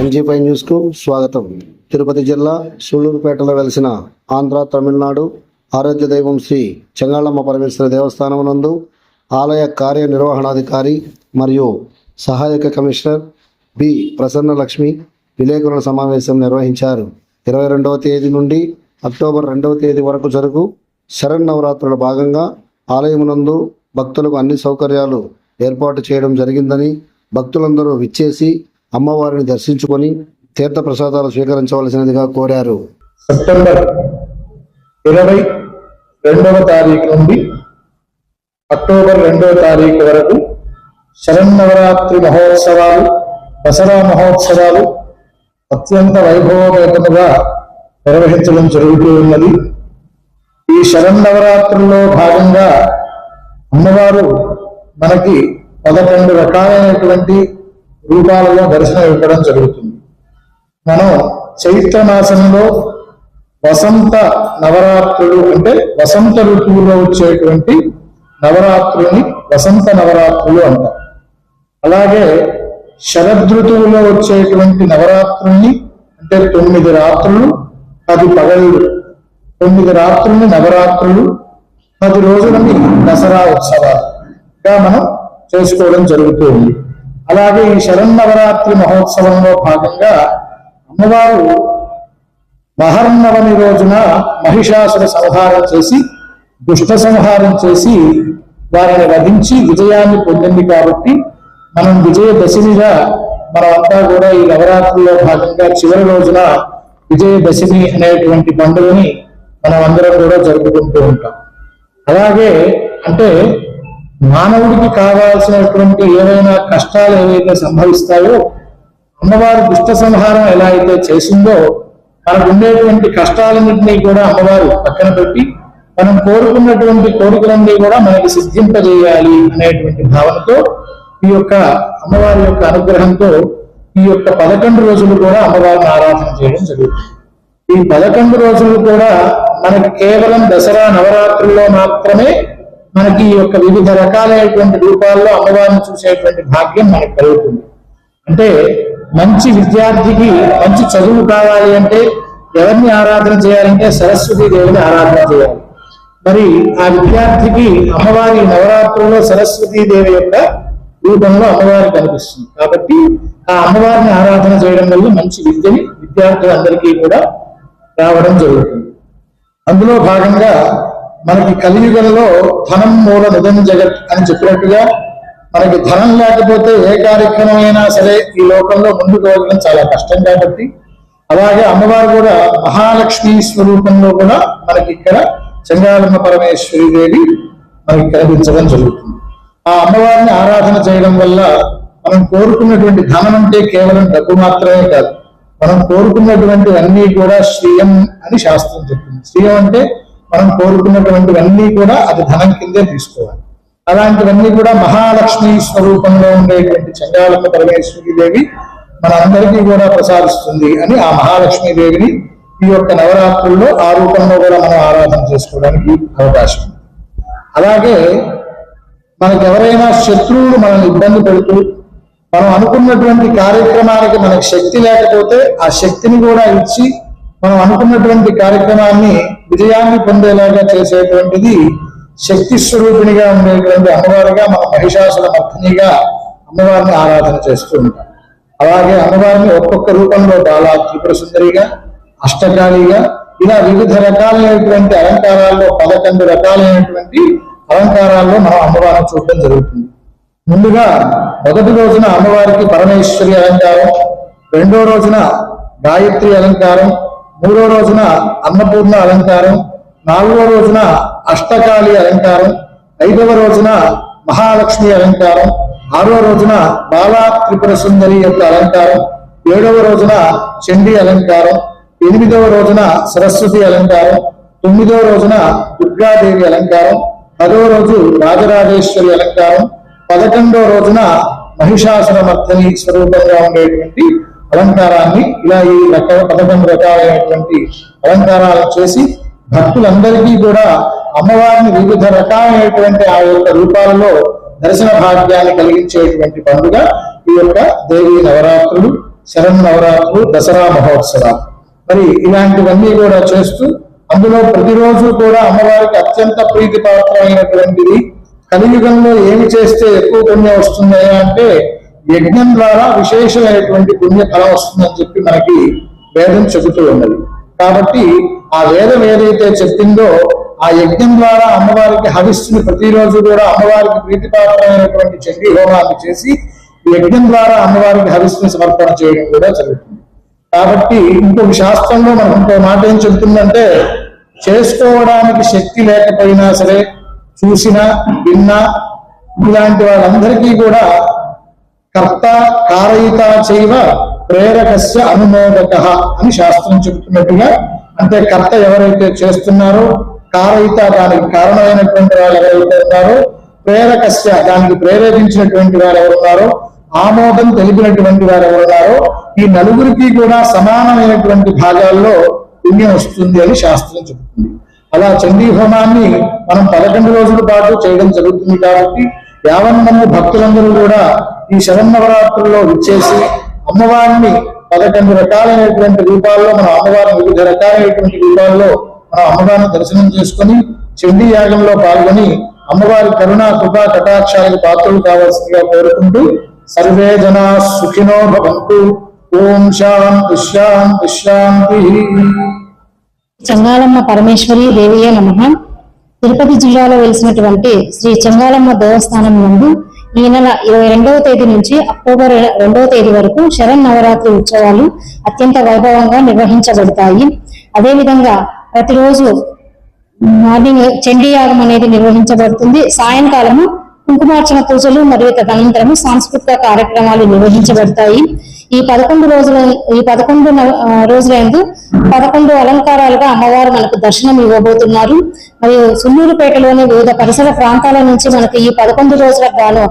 ఎంజీపై న్యూస్కు స్వాగతం. తిరుపతి జిల్లా సూళ్ళూరుపేటలో వెలిసిన ఆంధ్ర తమిళనాడు ఆరోగ్య దైవం శ్రీ చెంగాళమ్మ పరమేశ్వర దేవస్థానం నందు ఆలయ కార్యనిర్వహణాధికారి మరియు సహాయక కమిషనర్ బి. ప్రసన్న లక్ష్మి విలేకరుల సమావేశం నిర్వహించారు. ఇరవై రెండవ తేదీ నుండి అక్టోబర్ రెండవ తేదీ వరకు జరుగు శరన్నవరాత్రుల భాగంగా ఆలయమునందు భక్తులకు అన్ని సౌకర్యాలు ఏర్పాటు చేయడం జరిగిందని భక్తులందరూ విచ్చేసి అమ్మవారిని దర్శించుకొని తీర్థ ప్రసాదాలు స్వీకరించవలసినదిగా కోరారు. సెప్టెంబర్ ఇరవై రెండవ తారీఖు నుండి అక్టోబర్ రెండవ తారీఖు వరకు శరన్నవరాత్రి మహోత్సవాలు దసరా మహోత్సవాలు అత్యంత వైభవపేతముగా నిర్వహించడం జరుగుతూ ఉన్నది. ఈ శరన్నవరాత్రుల్లో భాగంగా అమ్మవారు మనకి పదకొండు రకాలైనటువంటి రూపాలలో దర్శనం ఇవ్వడం జరుగుతుంది. మనం చైత్ర మాసంలో వసంత నవరాత్రులు అంటే వసంత ఋతువులో వచ్చేటువంటి నవరాత్రుల్ని వసంత నవరాత్రులు అంటారు అలాగే శరదృతువులో వచ్చేటువంటి నవరాత్రుల్ని అంటే తొమ్మిది రాత్రులు పది పగళ్ళు. తొమ్మిది రాత్రుల్ని నవరాత్రులు పది రోజులని దసరా ఉత్సవాలుగా మనం చేసుకోవడం జరుగుతూ ఉంది. అలాగే ఈ శరన్నవరాత్రి మహోత్సవంలో భాగంగా అమ్మవారు మహర్నవమి రోజున మహిషాసుర సంహారం చేసి దుష్ట సంహారం చేసి వారిని వధించి విజయాన్ని పొందింది కాబట్టి మనం విజయదశమిగా మనమంతా కూడా ఈ నవరాత్రిలో భాగంగా చివరి రోజున విజయదశమి అనేటువంటి పండుగని మనం అందరం కూడా జరుపుకుంటూ ఉంటాం. అలాగే అంటే మానవుడికి కావాల్సినటువంటి ఏవైనా కష్టాలు ఏవైతే సంభవిస్తాయో అమ్మవారు దుష్ట సంహారం ఎలా అయితే చేసిందో మనకు ఉండేటువంటి కష్టాలన్నింటినీ కూడా అమ్మవారు పక్కన పెట్టి మనం కోరుకున్నటువంటి కోరికలన్నీ కూడా మనకి సిద్ధింపజేయాలి అనేటువంటి భావనతో ఈ యొక్క అమ్మవారి యొక్క అనుగ్రహంతో ఈ యొక్క పదకొండు రోజులు కూడా అమ్మవారిని ఆరాధన చేయడం జరుగుతుంది. ఈ పదకొండు రోజులు కూడా మనకి కేవలం దసరా నవరాత్రుల్లో మాత్రమే మనకి ఈ యొక్క వివిధ రకాలైనటువంటి రూపాల్లో అమ్మవారిని చూసేటువంటి భాగ్యం మనకు కలుగుతుంది. అంటే మంచి విద్యార్థికి మంచి చదువు కావాలి అంటే ఎవరిని ఆరాధన చేయాలంటే సరస్వతి దేవిని ఆరాధన చేయాలి. మరి ఆ విద్యార్థికి అమ్మవారి నవరాత్రుల్లో సరస్వతీ దేవి యొక్క రూపంలో అమ్మవారి కనిపిస్తుంది. కాబట్టి ఆ అమ్మవారిని ఆరాధన చేయడం వల్ల మంచి విద్యని విద్యార్థులందరికీ కూడా రావడం జరుగుతుంది. అందులో భాగంగా మనకి కలియుగలలో ధనం మూల నిధం జగత్ అని చెప్పినట్టుగా మనకి ధనం లేకపోతే ఏ కార్యక్రమం అయినా సరే ఈ లోకంలో ముందుకు వెళ్ళడం చాలా కష్టం కాబట్టి అలాగే అమ్మవారు కూడా మహాలక్ష్మి స్వరూపంలో కూడా మనకి ఇక్కడ చెంగాళమ్మ పరమేశ్వరి దేవి మనకి కనిపించడం జరుగుతుంది. ఆ అమ్మవారిని ఆరాధన చేయడం వల్ల మనం కోరుకున్నటువంటి ధనం అంటే కేవలం డబ్బు మాత్రమే కాదు మనం కోరుకున్నటువంటి అన్నీ కూడా శ్రీయం అని శాస్త్రం చెప్తుంది. శ్రీయం అంటే మనం కోరుకున్నటువంటివన్నీ కూడా అది ధనం కిందే తీసుకోవాలి. అలాంటివన్నీ కూడా మహాలక్ష్మి స్వరూపంలో ఉండేటువంటి చండాలమ్మ పరమేశ్వరి దేవి మనందరికీ కూడా ప్రసాదిస్తుంది అని ఆ మహాలక్ష్మి దేవిని ఈ యొక్క నవరాత్రుల్లో ఆ రూపంలో కూడా మనం ఆరాధన చేసుకోవడానికి అవకాశం అలాగే మనకెవరైనా శత్రువులు మనల్ని ఇబ్బంది పెడుతూ మనం అనుకున్నటువంటి కార్యక్రమానికి మనకు శక్తి లేకపోతే ఆ శక్తిని కూడా ఇచ్చి మనం అనుకున్నటువంటి కార్యక్రమాన్ని విజయాన్ని పొందేలాగా చేసేటువంటిది శక్తి స్వరూపిణిగా ఉండేటువంటి అమ్మవారిగా మన మహిషాసుల మర్దినిగా అమ్మవారిని ఆరాధన చేస్తూ ఉంటాం. అలాగే అమ్మవారిని ఒక్కొక్క రూపంలో బాలా త్రిపుర సుందరిగా అష్టకాళిగా ఇలా వివిధ రకాలైనటువంటి అలంకారాల్లో పదకొండు రకాలైనటువంటి అలంకారాల్లో మనం అమ్మవారిని చూడటం జరుగుతుంది. ముందుగా మొదటి రోజున అమ్మవారికి పరమేశ్వరి అలంకారం రెండో రోజున గాయత్రి అలంకారం మూడో రోజున అన్నపూర్ణ అలంకారం నాలుగో రోజున అష్టకాళి అలంకారం ఐదవ రోజున మహాలక్ష్మి అలంకారం ఆరో రోజున బాలా త్రిపుర సుందరి యొక్క అలంకారం ఏడవ రోజున చండీ అలంకారం ఎనిమిదవ రోజున సరస్వతి అలంకారం తొమ్మిదవ రోజున దుర్గాదేవి అలంకారం పదవ రోజు రాజరాజేశ్వరి అలంకారం పదకొండవ రోజున మహిషాసుర మర్దని స్వరూపంగా ఉండేటువంటి అలంకారాన్ని ఇలా ఈ రకాల పదకొండు రకాలైనటువంటి అలంకారాలు చేసి భక్తులందరికీ కూడా అమ్మవారిని వివిధ రకాలైనటువంటి ఆ యొక్క రూపాలలో దర్శన భాగ్యాన్ని కలిగించేటువంటి పండుగ ఈ యొక్క దేవి నవరాత్రులు శరన్నవరాత్రులు దసరా మహోత్సవాలు. మరి ఇలాంటివన్నీ కూడా చేస్తూ అందులో ప్రతిరోజు కూడా అమ్మవారికి అత్యంత ప్రీతిపాత్రమైనటువంటిది. కలియుగంలో ఏమి చేస్తే ఎక్కువ పుణ్యం వస్తున్నాయా అంటే యజ్ఞం ద్వారా విశేషమైనటువంటి పుణ్య ఫలం వస్తుందని చెప్పి మనకి వేదం చెబుతూ ఉన్నది. కాబట్టి ఆ వేదం ఏదైతే చెప్పిందో ఆ యజ్ఞం ద్వారా అమ్మవారికి హవిస్సుని ప్రతిరోజు కూడా అమ్మవారికి ప్రీతిపాత్రమైనటువంటి చండీ హోమాన్ని చేసి యజ్ఞం ద్వారా అమ్మవారికి హవిస్సుని సమర్పణ చేయడం కూడా జరుగుతుంది. కాబట్టి ఇంకొక శాస్త్రంలో మనం ఇంకో మాట ఏం చెబుతుందంటే చేసుకోవడానికి శక్తి లేకపోయినా సరే చూసినా విన్నా ఇలాంటి వాళ్ళందరికీ కూడా కర్త కారయిత చైవ ప్రేరకస్య అనుమోదక అని శాస్త్రం చెబుతున్నట్టుగా అంటే కర్త ఎవరైతే చేస్తున్నారో కారయిత దానికి కారణమైనటువంటి వాళ్ళు ఎవరైతే ఉన్నారో ప్రేరకస్య దానికి ప్రేరేపించినటువంటి వారు ఎవరున్నారో ఆమోదం తెలిపినటువంటి వారు ఎవరున్నారో ఈ నలుగురికి కూడా సమానమైనటువంటి భాగాల్లో పుణ్యం వస్తుంది అని శాస్త్రం చెబుతుంది. అలా చండీ హోమాన్ని మనం పదకొండు రోజుల పాటు చేయడం జరుగుతుంది కాబట్టి యావన్ మంది భక్తులందరూ కూడా ఈ శరన్నవరాత్రుల్లో విచ్చేసి అమ్మవారిని పదకొండు రకాలైనటువంటి రూపాల్లో మన అమ్మవారిని వివిధ రకాలైనటువంటి రూపాల్లో మన అమ్మవారిని దర్శనం చేసుకొని చండీ యాగంలో పాల్గొని అమ్మవారి కరుణ కృపా కటాక్షాలకు పాత్రలు కావాల్సిందిగా కోరుకుంటూ సర్వే జనా సుఖినో భవంతు. ఓం శాంతి శాంతి శాంతి. చెంగాళమ్మ పరమేశ్వరి దేవియే నమ. తిరుపతి జిల్లాలో వెలిసినటువంటి శ్రీ చంగాలమ్మ దేవస్థానం నుండి ఈ నెల ఇరవై రెండవ తేదీ నుంచి అక్టోబర్ రెండవ తేదీ వరకు శరణ్ నవరాత్రి ఉత్సవాలు అత్యంత వైభవంగా నిర్వహించబడతాయి. అదేవిధంగా ప్రతిరోజు మార్నింగ్ చండీయాగం అనేది నిర్వహించబడుతుంది. సాయంకాలము కుంకుమార్చన పూజలు మరియు తదనంతరము సాంస్కృతిక కార్యక్రమాలు నిర్వహించబడతాయి. ఈ పదకొండు రోజుల ఈ పదకొండు న- రోజులందు పదకొండు అలంకారాలుగా అమ్మవారు మనకు దర్శనం ఇవ్వబోతున్నారు. మరియు సున్నూరుపేటలోని వివిధ పరిసర ప్రాంతాల నుంచి మనకు ఈ పదకొండు రోజులకు గాను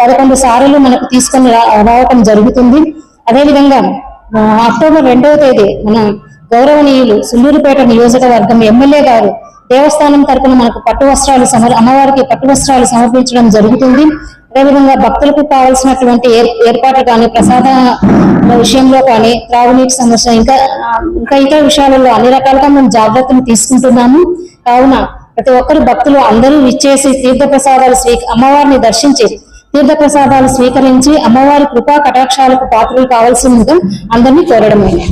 పదకొండు సార్లు మనకు తీసుకొని రావటం జరుగుతుంది. అదేవిధంగా అక్టోబర్ రెండవ తేదీ మనం గౌరవనీయులు సుల్లూరుపేట నియోజకవర్గం ఎమ్మెల్యే గారు దేవస్థానం తరపున మనకు పట్టు వస్త్రాలు సమర్ అమ్మవారికి పట్టు వస్త్రాలు సమర్పించడం జరుగుతుంది. అదేవిధంగా భక్తులకు కావాల్సినటువంటి ఏర్- ఏర్పాట్లు కానీ ప్రసాద విషయంలో కానీ త్రాగునీటి సమస్య ఇంకా ఇంకా ఇతర విషయాలలో అన్ని రకాలుగా మేము జాగ్రత్తలు తీసుకుంటున్నాము. కావున ప్రతి ఒక్కరు భక్తులు అందరూ విచ్చేసి తీర్థ ప్రసాదాలు స్వీ అమ్మవారిని దర్శించి తీర్థ ప్రసాదాలు స్వీకరించి అమ్మవారి కృపా కటాక్షాలకు పాత్రలు కావాల్సిందిగా అందరినీ కోరడమైనది